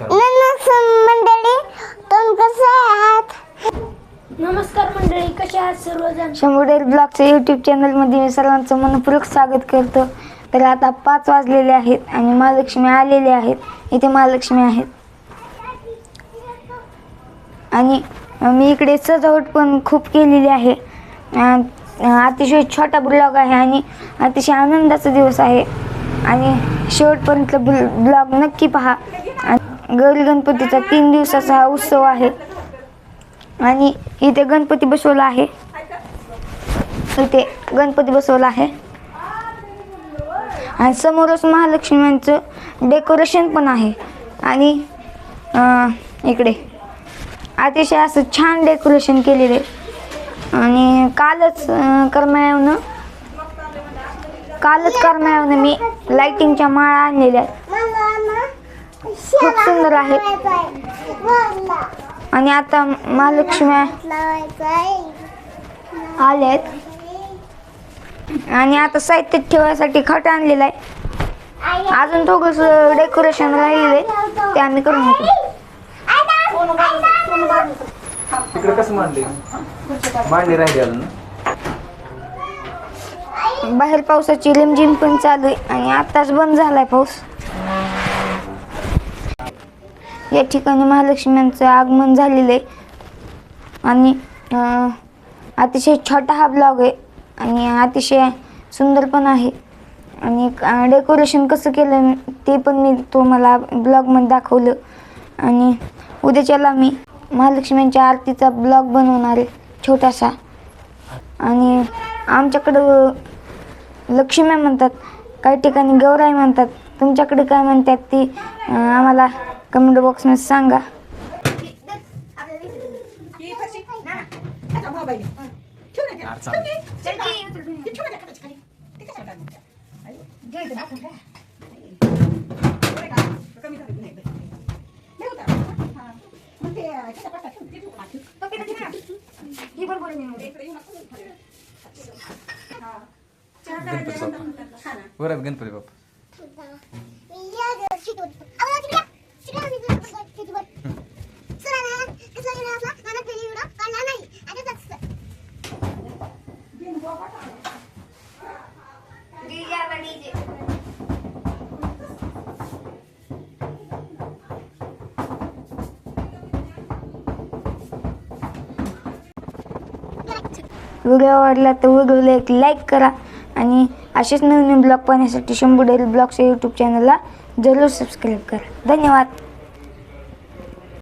नमस्कार. नमस्कार मंडळी शंभर ब्लॉगच्या यूट्यूब चॅनलमध्ये मी सर्वांचं मनपूर्वक स्वागत करतो. तर आता पाच वाजलेले आहेत आणि महालक्ष्मी आलेले आहेत. इथे महालक्ष्मी आहेत. आणि मी इकडे सजावट पण खूप केलेली आहे. अतिशय छोटा ब्लॉग आहे आणि अतिशय आनंदाचा दिवस आहे. आणि शेवटपर्यंत ब्लॉग नक्की पहा. गौरी गणपतीचा तीन दिवसाचा हा उत्सव आहे. आणि इथे गणपती बसवला आहे. इथे गणपती बसवला आहे. आणि समोरच महालक्ष्म्यांचं डेकोरेशन पण आहे. आणि इकडे. अतिशय असं छान डेकोरेशन केलेलं आहे. आणि कालच अं, करमाळ्यावनं कालच करमाळ्यावनं मी लाइटिंगच्या माळा आणलेल्या आहेत. खूप सुंदर आहेत आणि आता महालक्ष्म्या आल्यात आणि आता साहित्य ठेवायसाठी खट आणलेला आहे. अजून थोडस डेकोरेशन राहिलेलं आहे ते आम्ही करून घेतो. तिकडे कसं मांडले? मांडली राहिली अजून. बाहेर पावसाची रिमझिम पण चालू आहे. आणि आताच बंद झालाय पाऊस. या ठिकाणी महालक्ष्म्यांचं आगमन झालेलं आहे. आणि अतिशय छोटा हा ब्लॉग आहे आणि अतिशय सुंदर पण आहे. आणि डेकोरेशन कसं केलं ते पण मी तुम्हाला ब्लॉगमध्ये दाखवलं. आणि उद्याच्याला मी महालक्ष्म्यांच्या आरतीचा ब्लॉग बनवणार आहे छोटासा. आणि आमच्याकडं लक्ष्म्या म्हणतात काही ठिकाणी गौराई म्हणतात. तुमच्याकडे काय म्हणतात ती आम्हाला कमेंट बॉक्समध्ये सांगा गणपती बाप्पा बरं गणपती बाप्पा video आवडला तर व्हिडिओला एक लाईक करा आणि असेच नवीन ब्लॉग पाहण्यासाठी शंभू डेल ब्लॉगच्या यूट्यूब चॅनलला जरूर सबस्क्राईब करा. धन्यवाद.